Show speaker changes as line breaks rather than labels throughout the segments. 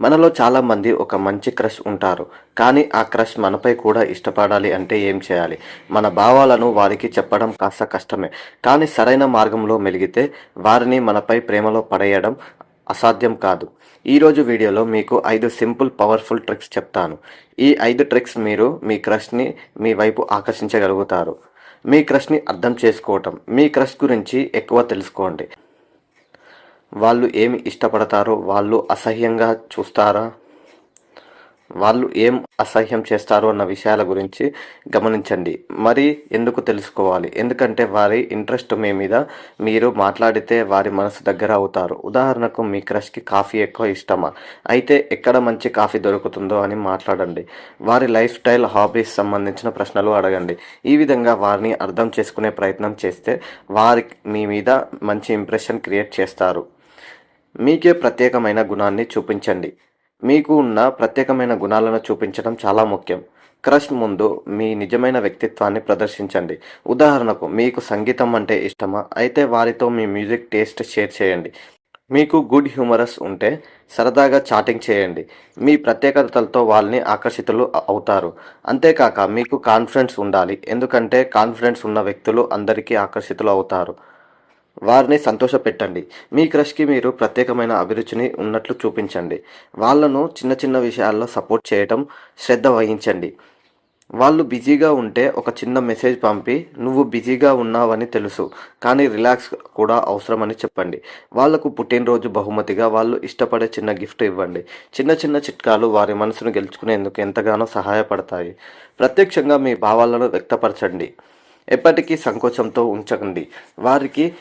మనలో చాలామంది ఒక మంచి క్రష్ ఉంటారు కానీ ఆ క్రష్ మనపై కూడా ఇష్టపడాలి అంటే ఏం చేయాలి? మన భావాలను వారికి చెప్పడం కాస్త కష్టమే కానీ సరైన మార్గంలో మెలిగితే వారిని మనపై ప్రేమలో పడేయడం అసాధ్యం కాదు. ఈరోజు వీడియోలో మీకు ఐదు సింపుల్ పవర్ఫుల్ ట్రిక్స్ చెప్తాను. ఈ ఐదు ట్రిక్స్ మీరు మీ క్రష్ని మీ వైపు ఆకర్షించగలుగుతారు. మీ క్రష్ని అర్థం చేసుకోవటం మీ క్రష్ గురించి ఎక్కువ తెలుసుకోండి. వాళ్ళు ఏమి ఇష్టపడతారో వాళ్ళు అసహ్యంగా చూస్తారా? వాళ్ళు ఏం అసహ్యం చేస్తారో అన్న విషయాల గురించి గమనించండి. మరి ఎందుకు తెలుసుకోవాలి? ఎందుకంటే వారి ఇంట్రెస్ట్ మీ మీద మీరు మాట్లాడితే వారి మనసు దగ్గర అవుతారు. ఉదాహరణకు మీ క్రష్కి కాఫీ ఎక్కువ ఇష్టమా? అయితే ఎక్కడ మంచి కాఫీ దొరుకుతుందో అని మాట్లాడండి. వారి లైఫ్ స్టైల్ హాబీస్ సంబంధించిన ప్రశ్నలు అడగండి. ఈ విధంగా వారిని అర్థం చేసుకునే ప్రయత్నం చేస్తే వారి మీ మీద మంచి ఇంప్రెషన్ క్రియేట్ చేస్తారు. మీకే ప్రత్యేకమైన గుణాన్ని చూపించండి. మీకు ఉన్న ప్రత్యేకమైన గుణాలను చూపించడం చాలా ముఖ్యం. క్రష్ ముందు మీ నిజమైన వ్యక్తిత్వాన్ని ప్రదర్శించండి. ఉదాహరణకు మీకు సంగీతం అంటే ఇష్టమా? అయితే వారితో మీ మ్యూజిక్ టేస్ట్ షేర్ చేయండి. మీకు గుడ్ హ్యూమరస్ ఉంటే సరదాగా చాటింగ్ చేయండి. మీ ప్రత్యేకతలతో వాళ్ళని ఆకర్షితులు అవుతారు. అంతేకాక మీకు కాన్ఫిడెన్స్ ఉండాలి. ఎందుకంటే కాన్ఫిడెన్స్ ఉన్న వ్యక్తులు అందరికీ ఆకర్షితులు అవుతారు. వారిని సంతోషపెట్టండి. మీ క్రష్కి మీరు ప్రత్యేకమైన అభిరుచిని ఉన్నట్లు చూపించండి. వాళ్ళను చిన్న చిన్న విషయాల్లో సపోర్ట్ చేయటం శ్రద్ధ వహించండి. వాళ్ళు బిజీగా ఉంటే ఒక చిన్న మెసేజ్ పంపి నువ్వు బిజీగా ఉన్నావని తెలుసు కానీ రిలాక్స్ కూడా అవసరమని చెప్పండి. వాళ్ళకు పుట్టినరోజు బహుమతిగా వాళ్ళు ఇష్టపడే చిన్న గిఫ్ట్ ఇవ్వండి. చిన్న చిన్న చిట్కాలు వారి మనసును గెలుచుకునేందుకు ఎంతగానో సహాయపడతాయి. ప్రత్యక్షంగా మీ భావాలను వ్యక్తపరచండి. ఎప్పటికీ సంకోచంతో ఉంచకండి. వారికి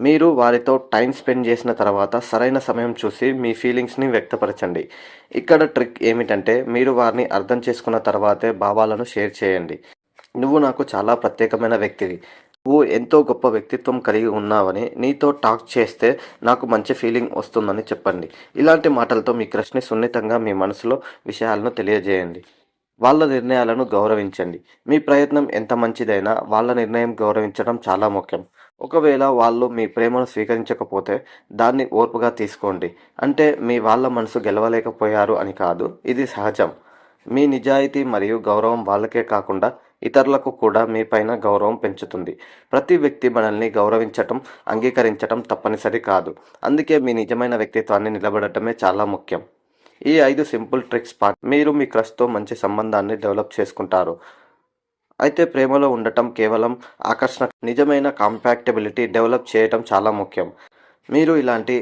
మీరు వారితో టైం స్పెండ్ చేసిన తర్వాత సరైన సమయం చూసి మీ ఫీలింగ్స్ని వ్యక్తపరచండి. ఇక్కడ ట్రిక్ ఏమిటంటే మీరు వారిని అర్థం చేసుకున్న తర్వాతే భావాలను షేర్ చేయండి. నువ్వు నాకు చాలా ప్రత్యేకమైన వ్యక్తివి. నువ్వు ఎంతో గొప్ప వ్యక్తిత్వం కలిగి ఉన్నావని నీతో టాక్ చేస్తే నాకు మంచి ఫీలింగ్ వస్తుందని చెప్పండి. ఇలాంటి మాటలతో మీ క్రష్ని సున్నితంగా మీ మనసులో విషయాలను తెలియజేయండి. వాళ్ళ నిర్ణయాలను గౌరవించండి. మీ ప్రయత్నం ఎంత మంచిదైనా వాళ్ళ నిర్ణయం గౌరవించడం చాలా ముఖ్యం. ఒకవేళ వాళ్ళు మీ ప్రేమను స్వీకరించకపోతే దాన్ని ఓర్పుగా తీసుకోండి. అంటే మీ వాళ్ళ మనసు గెలవలేకపోయారు అని కాదు ఇది సహజం. మీ నిజాయితీ మరియు గౌరవం వాళ్ళకే కాకుండా ఇతరులకు కూడా మీ పైన గౌరవం పెంచుతుంది. ప్రతి వ్యక్తి మనల్ని గౌరవించటం అంగీకరించటం తప్పనిసరి కాదు. అందుకే మీ నిజమైన వ్యక్తిత్వాన్ని నిలబడటమే చాలా ముఖ్యం. ఈ ఐదు సింపుల్ ట్రిక్స్ పార్ట్ మీరు మీ క్రష్తో మంచి సంబంధాన్ని డెవలప్ చేసుకుంటారు. అయితే ప్రేమలో ఉండటం కేవలం ఆకర్షణ నిజమైన కాంపాక్టబిలిటీ డెవలప్ చేయటం చాలా ముఖ్యం. మీరు ఇలాంటి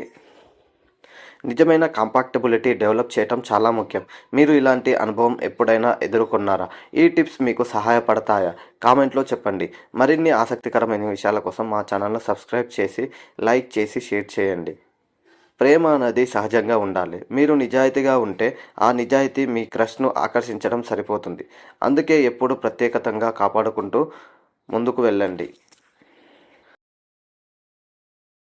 నిజమైన కాంపాక్టబిలిటీ డెవలప్ చేయటం చాలా ముఖ్యం. మీరు ఇలాంటి అనుభవం ఎప్పుడైనా ఎదుర్కొన్నారా? ఈ టిప్స్ మీకు సహాయపడతాయా? కామెంట్లో చెప్పండి. మరిన్ని ఆసక్తికరమైన విషయాల కోసం మా ఛానల్ను సబ్స్క్రైబ్ చేసి లైక్ చేసి షేర్ చేయండి. ప్రేమ అనేది సహజంగా ఉండాలి. మీరు నిజాయితీగా ఉంటే ఆ నిజాయితీ మీ క్రష్ను ఆకర్షించడం సరిపోతుంది. అందుకే ఎప్పుడు ప్రత్యేకతంగా కాపాడుకుంటూ ముందుకు వెళ్ళండి.